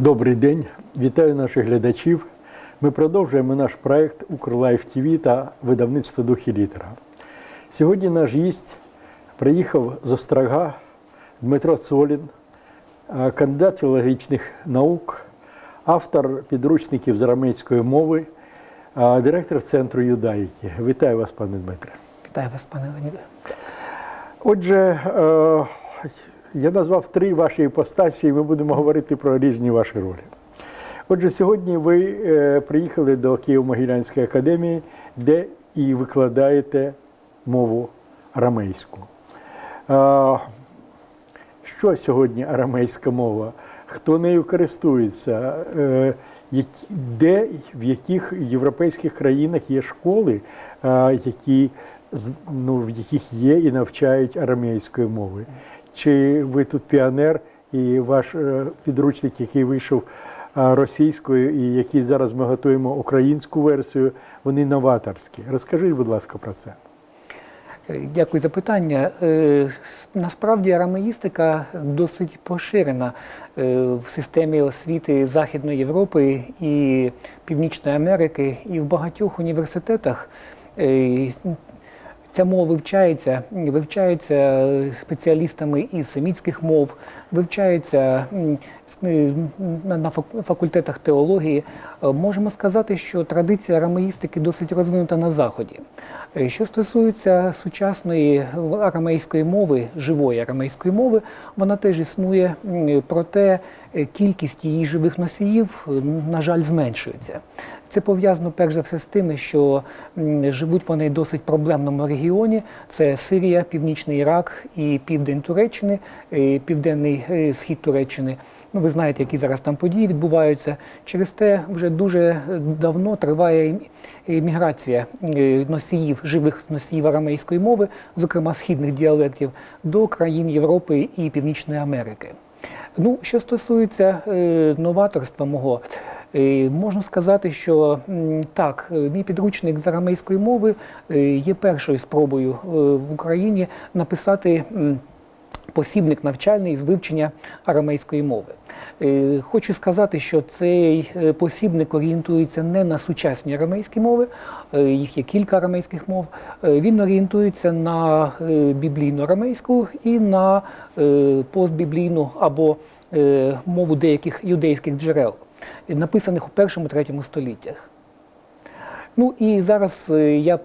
Добрий день, вітаю наших глядачів. Ми продовжуємо наш проект Укрлайф ТВ та видавництво Духі літера. Сьогодні наш гість приїхав з Острога Дмитро Цолін, е, кандидат філологічних наук, автор підручників з арамейської мови, е, директор центру юдаїки. Вітаю вас, пане Дмитре. Вітаю вас, пане Леоніде. Отже, е, я назвав три ваші іпостасі, і ми будемо говорити про різні ваші ролі. Отже, сьогодні ви е, приїхали до Києво-Могилянської академії, де і викладаєте мову арамейську. Що сьогодні арамейська мова? Хто нею користується? Е, Де в яких європейських країнах є школи, які, ну, в яких є і навчають арамейської мови? Чи ви тут піонер і ваш е, підручник, який вийшов е, російською, і який зараз ми готуємо українську версію, вони новаторські? Розкажіть, будь ласка, про це. Е, Дякую за питання. Насправді арамеїстика досить поширена в системі освіти Західної Європи і Північної Америки, і в багатьох університетах. Ця мова вивчається, вивчається спеціалістами із семітських мов, вивчається на факультетах теології. Е, Можемо сказати, що традиція арамеїстики досить розвинута на Заході. Е, Що стосується сучасної арамейської мови, живої арамейської мови, вона теж існує, проте е, кількість її живих носіїв, е, на жаль, зменшується. Це пов'язано перш за все з тим, що живуть вони в досить проблемному регіоні: це Сирія, Північний Ірак і Південь Туреччини, е, Південний е, схід Туреччини. Ну, ви знаєте, які зараз там події відбуваються. Через те вже дуже е, давно триває міграція е, носіїв, живих носіїв арамейської мови, зокрема східних діалектів, до країн Європи і Північної Америки. Ну, що стосується е, новаторства мого, можна сказати, що так, мій підручник з арамейської мови є першою спробою в Україні написати. Посібник навчальний з вивчення арамейської мови. Е, Хочу сказати, що цей е, посібник орієнтується не на сучасні арамейські мови, е, їх є кілька арамейських мов. Він орієнтується на біблійну арамейську і на постбіблійну або мову деяких юдейських джерел, написаних у першому-третьому століттях. Ну і зараз е, я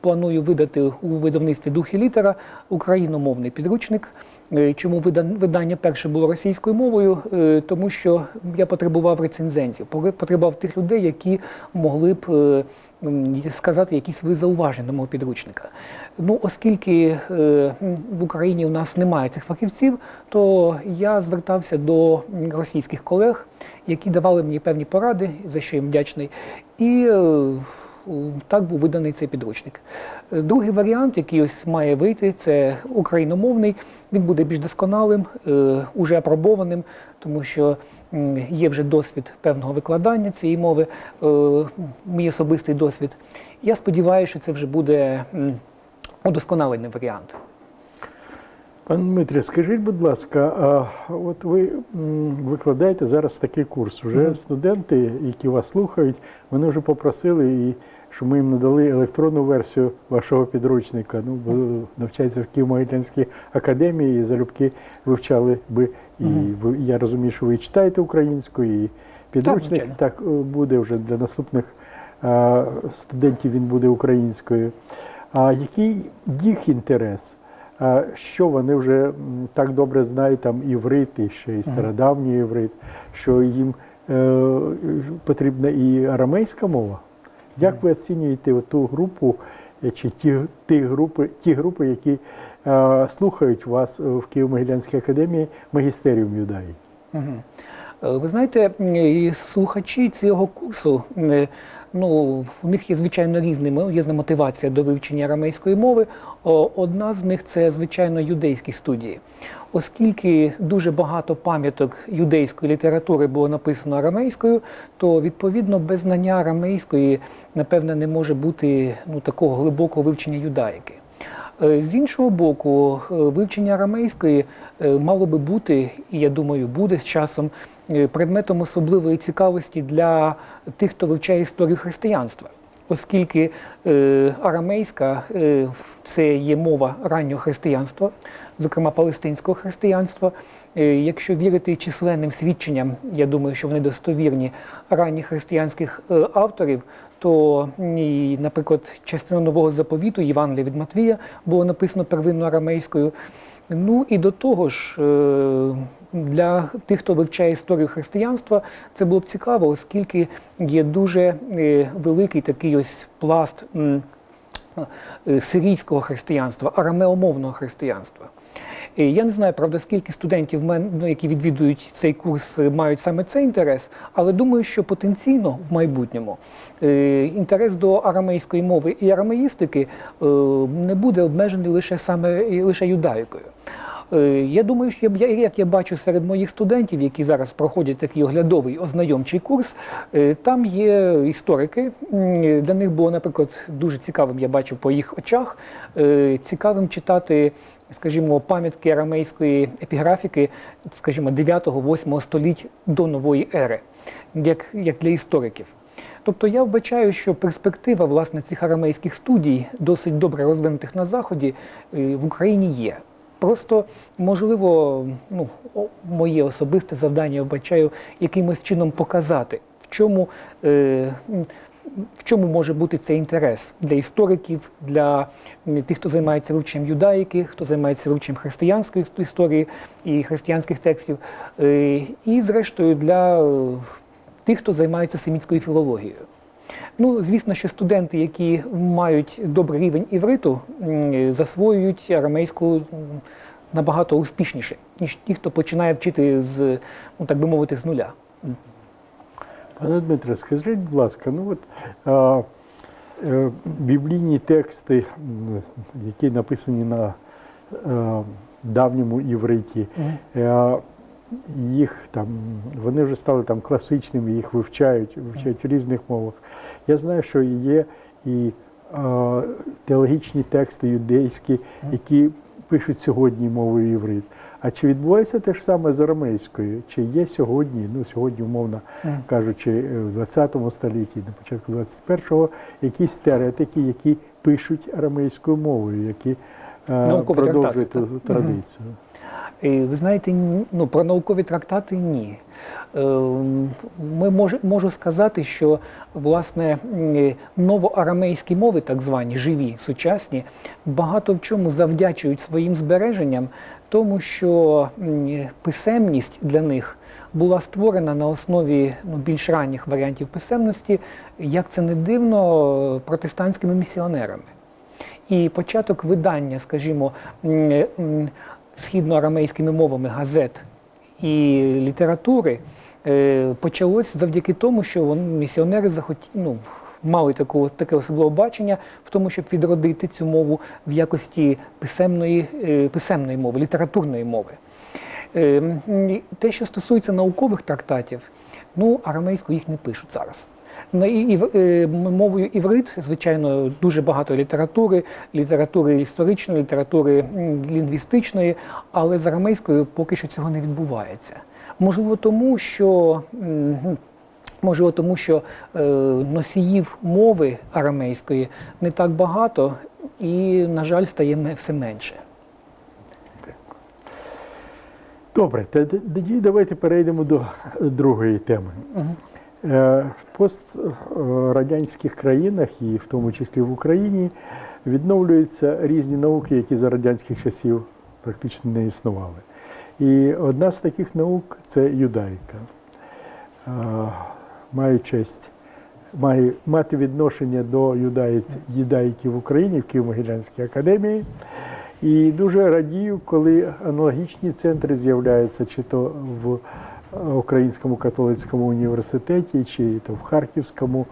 планую, видати у видавництві Дух літера україномовний підручник. Е, Чому видан- видання перше було російською мовою? Е, Тому що я потребував рецензентів, потребував тих людей, які могли б сказати якісь свої зауваження до мого підручника. Ну, оскільки е, в Україні у нас немає цих фахівців, то я звертався до російських колег, які давали мені певні поради, за що їм вдячний. І е, так був виданий цей підручник. Е, Другий варіант, який ось має вийти, це україномовний. Він буде більш досконалим, е, уже апробованим, тому що є вже досвід певного викладання цієї мови, е, мій особистий досвід. Я сподіваюся, що це вже буде удосконалений варіант. Пане Дмитрі, скажіть, будь ласка, а от ви викладаєте зараз такий курс. Уже Мгм. студенти, які вас слухають, вони вже попросили, і, щоб ми їм надали електронну версію вашого підручника. Ну, бо навчаються в Києво-Могилянській академії, і залюбки вивчали би. І Мгм. ви, я розумію, що ви читаєте українською, і підручник звичайно. так, е, буде вже для наступних студентів, він буде українською. А який їх інтерес? Що вони вже так добре знають там іврит, і ще і стародавній іврит, що їм е, потрібна і арамейська мова? Як ви оцінюєте ту групу е, чи ті, ті, групи, ті групи, які е, слухають вас в Києво-Могилянській академії магістеріум юдаї? Мгм. Е, Ви знаєте, і слухачі цього курсу, е, ну, у них є звичайно різні, різна мотивація до вивчення арамейської мови. Одна з них це, звичайно, юдейські студії. Оскільки дуже багато пам'яток юдейської літератури було написано арамейською, то відповідно без знання арамейської, напевне, не може бути ну, такого глибокого вивчення юдаїки. Е, З іншого боку, е, вивчення арамейської е, мало би бути, і я думаю, буде з часом предметом особливої цікавості для тих, хто вивчає історію християнства. Оскільки арамейська це є мова раннього християнства, зокрема палестинського християнства. Якщо вірити численним свідченням, я думаю, що вони достовірні ранніх християнських авторів, то, і, наприклад, частина нового заповіту Євангелія від Матвія було написано первинно арамейською. Ну і до того ж, е, для тих, хто вивчає історію християнства, це було б цікаво, оскільки є дуже е, великий такий ось пласт сирійського християнства, арамеомовного християнства. Е, Я не знаю, правда, скільки студентів, ну, які відвідують цей курс, е, мають саме цей інтерес, але думаю, що потенційно в майбутньому е, інтерес до арамейської мови і арамеїстики е, не буде обмежений лише саме лише юдаїкою. Е, Я думаю, що я, як я бачу серед моїх студентів, які зараз проходять такий оглядовий ознайомчий курс, е, там є історики. Для них було, наприклад, дуже цікавим, я бачу по їх очах, е, цікавим читати, скажімо, пам'ятки арамейської епіграфіки, скажімо, 9-8 століть до нової ери, як, як для істориків. Тобто я вбачаю, що перспектива власне цих арамейських студій, досить добре розвинутих на Заході, в Україні є. Просто, можливо, ну, моє особисте завдання я вбачаю якимось чином показати, в чому, е, в чому може бути цей інтерес для істориків, для тих, хто займається вивченням юдаїки, хто займається вивченням християнської історії і християнських текстів, е, і, зрештою, для е, тих, хто займається семітською філологією. Ну, звісно, що студенти, які мають добрий рівень івриту, засвоюють арамейську набагато успішніше, ніж ті, хто починає вчити з, ну так би мовити, з нуля. Пане Дмитре, скажіть, будь ласка, ну от а, е, біблійні тексти, які написані на е, давньому івриті, е, їх там, вони вже стали там класичними, їх вивчають, вивчають в різних мовах. Я знаю, що є і е, теологічні тексти юдейські, які пишуть сьогодні мовою іврит. А чи відбувається те ж саме з арамейською? Чи є сьогодні, ну сьогодні, умовно кажучи, е, в 20 столітті, на початку 21-го, якісь теоретики, які пишуть арамейською мовою, які е, продовжують традицію? Е, Ви знаєте, ну, про наукові трактати ні. Е, Ми мож, можу сказати, що власне новоарамейські мови, так звані живі, сучасні, багато в чому завдячують своїм збереженням, тому що писемність для них була створена на основі ну, більш ранніх варіантів писемності, як це не дивно, протестантськими місіонерами. І початок видання, скажімо, східноарамейськими мовами газет і літератури е, почалось завдяки тому, що місіонери захоті, ну, мали таку, таке особливе бачення в тому, щоб відродити цю мову в якості писемної, е, писемної мови, літературної мови. Е, Те, що стосується наукових трактатів, ну, арамейську їх не пишуть зараз. На і, і, е, мовою іврит, звичайно, дуже багато літератури, літератури історичної, літератури лінгвістичної, але з арамейською поки що цього не відбувається. Можливо, тому що. Можливо, тому що е, носіїв мови арамейської не так багато і, на жаль, стає все менше. Добре, тоді давайте перейдемо до другої теми. Е, В пострадянських країнах, і в тому числі в Україні, відновлюються різні науки, які за радянських часів практично не існували. І одна з таких наук це юдаїка. Е, Маю честь маю мати відношення до юдаїки в Україні в Києво-Могилянській академії. І дуже радію, коли аналогічні центри з'являються, чи то в е, Українському католицькому університеті, чи то в Харківському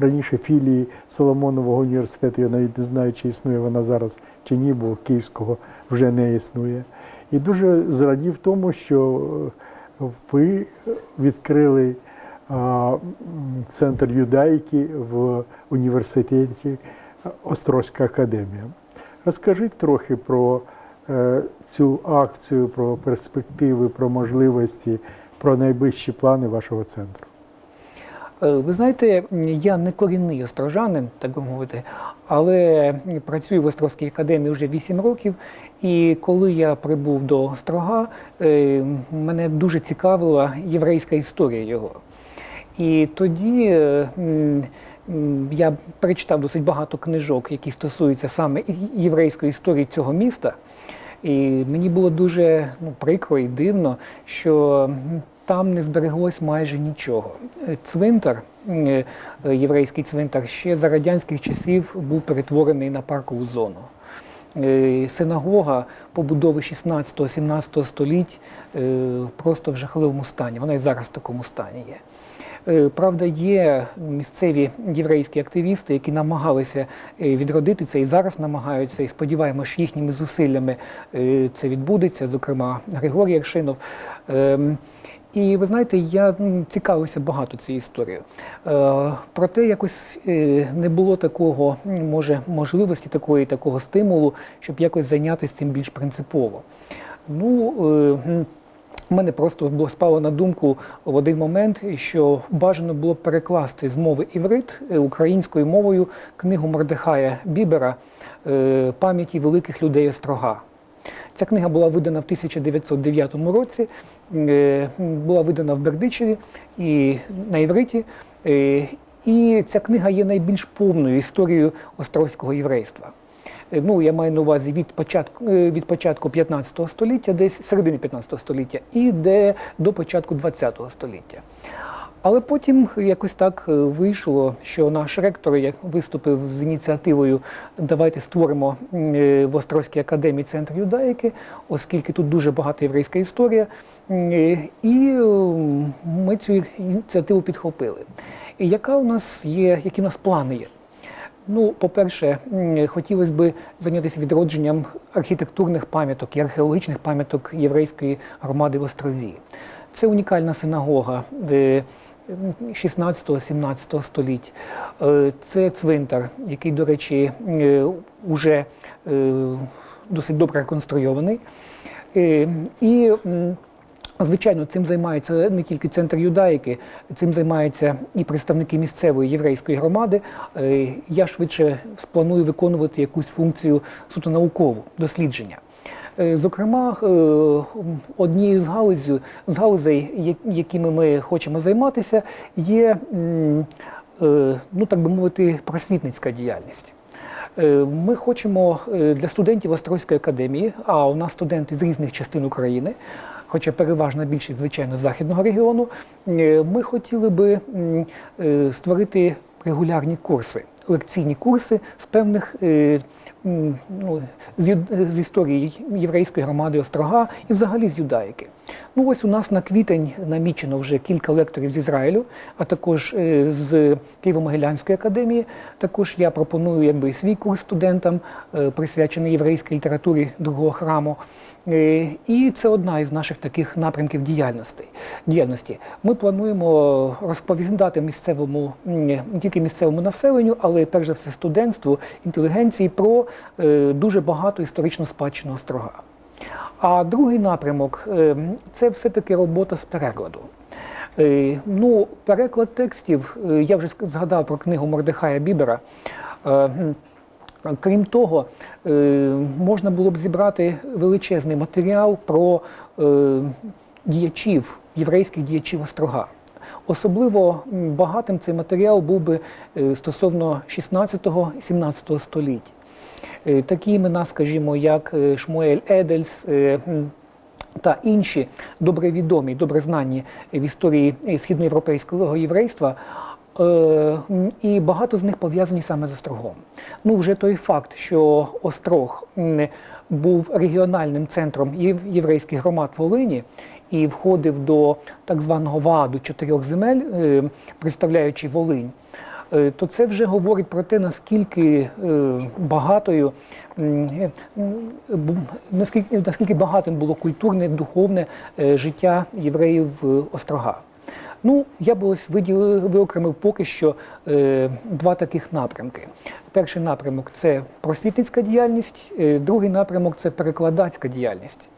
раніше філії Соломонового університету. Я навіть не знаю, чи існує вона зараз чи ні, бо Київського вже не існує. І дуже зрадів тому, що е, ви відкрили а, центр юдаїки в університеті Острозька академія. Розкажіть трохи про е, цю акцію, про перспективи, про можливості, про найближчі плани вашого центру. Е, Ви знаєте, я не корінний острожанин, так би мовити, але працюю в Острозькій академії вже 8 років. І коли я прибув до Острога, е, мене дуже цікавила єврейська історія його. І тоді е, я перечитав досить багато книжок, які стосуються саме єврейської історії цього міста. І мені було дуже ну, прикро і дивно, що там не збереглось майже нічого. Цвинтар, е, єврейський цвинтар, ще за радянських часів був перетворений на паркову зону. Е, Синагога побудови 16-17 століть е, просто в жахливому стані. Вона і зараз в такому стані є. Е, Правда, є місцеві єврейські активісти, які намагалися е, відродити це і зараз намагаються, і сподіваємося, що їхніми зусиллями е, це відбудеться, зокрема Григорій Якшинов. Ем, І ви знаєте, я цікавився багато цією історією. Проте якось не було такого, може, можливості такої, такого стимулу, щоб якось зайнятися цим більш принципово. Ну, у мене просто спало на думку в один момент, що бажано було перекласти з мови іврит е, українською мовою книгу Мордехая Бібера е, пам'яті великих людей Острога. Ця книга була видана в 1909 році, е, була видана в Бердичеві і на івриті. Е, І ця книга є найбільш повною історією острозького єврейства. Е, Ну, я маю на увазі від початку е, від початку 15 століття, десь середини 15 століття, і де до початку 20 століття. Але потім якось так е, вийшло, що наш ректор як виступив з ініціативою Давайте створимо в Острозькій академії центр юдаїки, оскільки тут дуже багата єврейська історія. І ми цю ініціативу підхопили. І яка у нас є, які у нас плани є? Ну, по-перше, хотілося б зайнятися відродженням архітектурних пам'яток і археологічних пам'яток єврейської громади в Острозі. Це унікальна синагога е, 16-17 століть. Е, Це цвинтар, який, до речі, вже досить добре реконструйований. Е, І Звичайно, цим займається не тільки центр юдаїки, цим займаються і представники місцевої єврейської громади. Е, Я швидше планую виконувати якусь функцію суто наукову дослідження. Е, Зокрема, е, однією з галузю, з галузей, якими ми хочемо займатися, є, ну так би мовити, просвітницька діяльність. Ми хочемо для студентів Острозької академії, а у нас студенти з різних частин України, хоча переважна більшість, звичайно, західного регіону, е, ми хотіли би е, створити регулярні курси, лекційні курси з певних е, ну, з, з історії єврейської громади Острога і взагалі з юдаїки. Ну ось у нас на квітень намічено вже кілька лекторів з Ізраїлю, а також е, з Києво-Могилянської академії. Також я пропоную якби свій курс студентам, е, присвячений єврейській літературі другого храму. Е, І це одна із наших таких напрямків діяльності. Ми плануємо розповідати місцевому не тільки місцевому населенню, але перш за все студентству, інтелігенції про дуже багато історичну спадщину острога. А другий напрямок е, це все-таки робота з перекладу. Е, Ну, переклад текстів, е, я вже згадав про книгу Мордехая Бібера. Е, Крім того, е, можна було б зібрати величезний матеріал про е, діячів, єврейських діячів острога. Особливо багатим цей матеріал був би е, стосовно 16-17 століть. Е, Такі імена, скажімо, як е, Шмуель Едельс е, та інші добре відомі, добре знані в історії східноєвропейського єврейства. І багато з них пов'язані саме з острогом. Ну, вже той факт, що Острог був регіональним центром єврейських громад Волині і входив до так званого ВАДу чотирьох земель, представляючи Волинь то це вже говорить про те, наскільки е, багатою, е, наскільки, наскільки багатим було культурне, духовне е, життя євреїв Острога. Ну, я би ось виділив, виокремив поки що е, два таких напрямки. Перший напрямок це просвітницька діяльність, е, другий напрямок це перекладацька діяльність.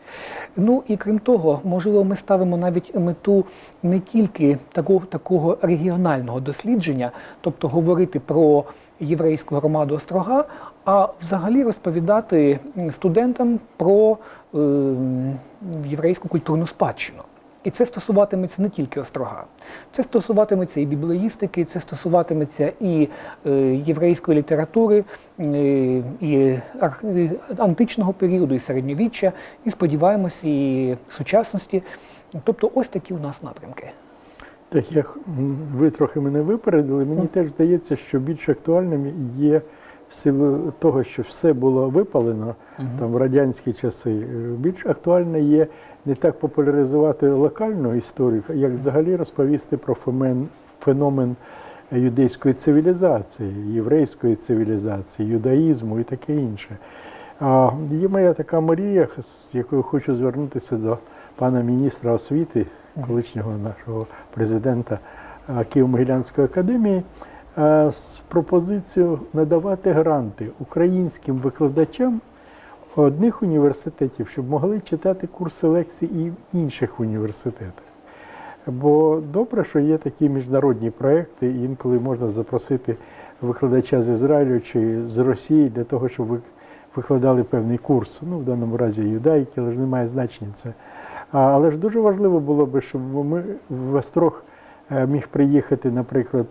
Ну і крім того, можливо, ми ставимо навіть мету не тільки такого, такого регіонального дослідження, тобто говорити про єврейську громаду острога, а взагалі розповідати студентам про е, єврейську культурну спадщину. І це стосуватиметься не тільки острога, це стосуватиметься і біблеїстики, це стосуватиметься і е, єврейської літератури, е, і античного періоду, і середньовіччя, і сподіваємось, і сучасності. Тобто, ось такі у нас напрямки. Так як ви трохи мене випередили, мені теж здається, що більш актуальним є в силу того, що все було випалено там в радянські часи. е, Більш актуально є не так популяризувати локальну історію, як взагалі розповісти про фемен, феномен юдейської цивілізації, єврейської цивілізації, юдаїзму і таке інше. А є моя така мрія, з якою хочу звернутися до пана міністра освіти, колишнього нашого президента а, Києво-Могилянської академії, з пропозицією надавати гранти українським викладачам одних університетів, щоб могли читати курси лекцій і в інших університетах. Бо добре, що є такі міжнародні проекти, інколи можна запросити викладача з Ізраїлю чи з Росії для того, щоб ви викладали певний курс. Ну, в даному разі юдайки, але ж немає значення це. Але ж дуже важливо було би, щоб ми в Острог е, міг приїхати, наприклад,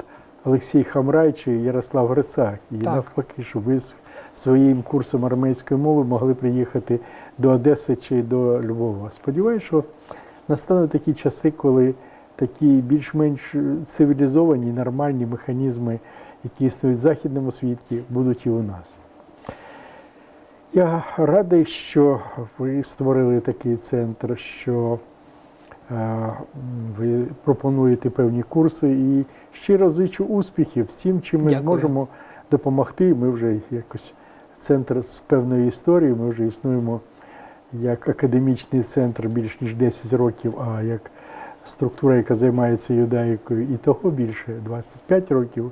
Олексій Хамрай чи Ярослав Грицак. І Так. навпаки, щоб ви своїм курсом армейської мови могли приїхати до Одеси чи до Львова. Сподіваюся, що настануть такі часи, коли такі більш-менш цивілізовані, нормальні механізми, які існують в західному світі, будуть і у нас. Я радий, що ви створили такий центр, що ви пропонуєте певні курси і щиро зичу успіхів всім, чим ми Дякую. зможемо допомогти. Ми вже якось центр з певною історією, ми вже існуємо як академічний центр більш ніж 10 років, а як структура, яка займається юдаїкою, і того більше 25 років.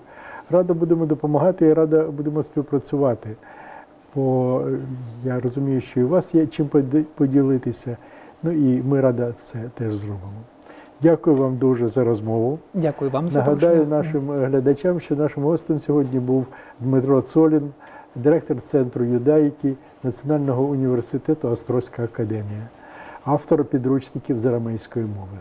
Радо будемо допомагати і радо будемо співпрацювати. Бо е, я розумію, що і у вас є чим поділитися. Ну і ми рада це теж зробимо. Дякую вам дуже за розмову. Дякую вам за Нагадаю нашим глядачам, що нашим гостем сьогодні був Дмитро Цолін, директор Центру юдаїки Національного університету Острозька академія, автор підручників з арамейської мови.